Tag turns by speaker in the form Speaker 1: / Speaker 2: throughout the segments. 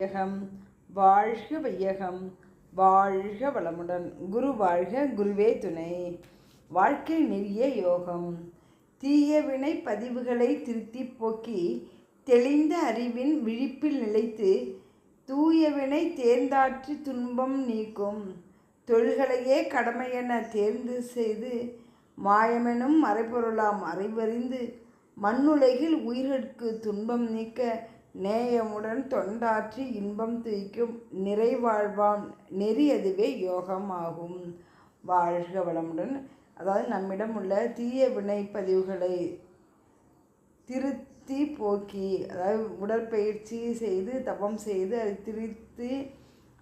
Speaker 1: வையகம் வாழ்க வையகம் வாழ்க வளமுடன். குரு வாழ்க குருவே துணை. வாழ்க்கை நெறிய யோகம். தீய வினை பதிவுகளை திருத்தி போக்கி தெளிந்த அறிவின் விழிப்பில் நிலைத்து தூயவினை தேர்ந்தாற்றி துன்பம் நீக்கும். தொழில்களையே கடமையென தேர்ந்து செய்து மாயமெனும் மறைபொருளாம் அறிவறிந்து மண்ணுலகில் உயிர்களுக்கு துன்பம் நீக்க நேயமுடன் தொண்டாற்றி இன்பம் துய்க்கும் நிறைவாழ்வாம் நெறி அதுவே யோகம் ஆகும் வாழ்க வளமுடன். அதாவது நம்மிடம் உள்ள தீய வினை பதிவுகளை திருத்தி போக்கி அதாவது உடற்பயிற்சி செய்து தவம் செய்து அதை திருத்தி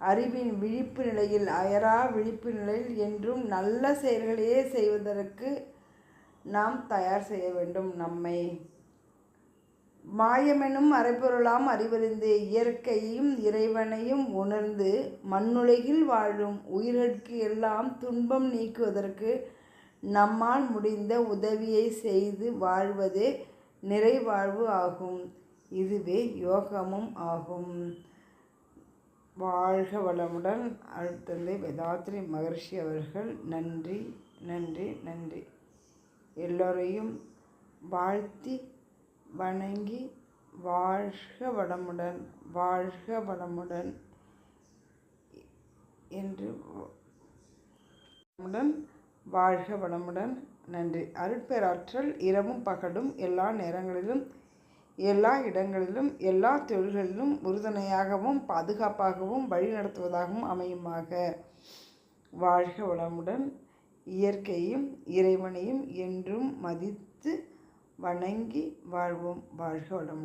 Speaker 1: அறிவின் விழிப்பு நிலையில் அயரா விழிப்பு நிலையில் என்றும் நல்ல செயல்களையே செய்வதற்கு நாம் தயார் செய்ய வேண்டும் நம்மை. மாயமெனும் அரைபொருளாம் அறிவறிந்து இயற்கையும் இறைவனையும் உணர்ந்து மண்ணுலகில் வாழும் உயிர்களுக்கு எல்லாம் துன்பம் நீக்குவதற்கு நம்மால் முடிந்த உதவியை செய்து வாழ்வதே நிறைவாழ்வு ஆகும். இதுவே யோகமும் ஆகும். வாழ்க வளமுடன். அருட்தந்தை வேதாத்ரி மகர்ஷி அவர்கள். நன்றி நன்றி நன்றி. எல்லோரையும் வாழ்த்தி வணங்கி வாழ்க வளமுடன் வாழ்க வளமுடன் என்று வளமுடன் வாழ்க வளமுடன். நன்றி. அருட்பேராற்றல் இரவும் பகலும் எல்லா நேரங்களிலும் எல்லா இடங்களிலும் எல்லா தொழில்களிலும் உறுதுணையாகவும் பாதுகாப்பாகவும் வழிநடத்துவதாகவும் அமையுமாக. வாழ்க வளமுடன். இயற்கையும் இறைவனையும் என்றும் மதித்து வணங்கி வாழ்வோம் வாழ்க வளமுடன்.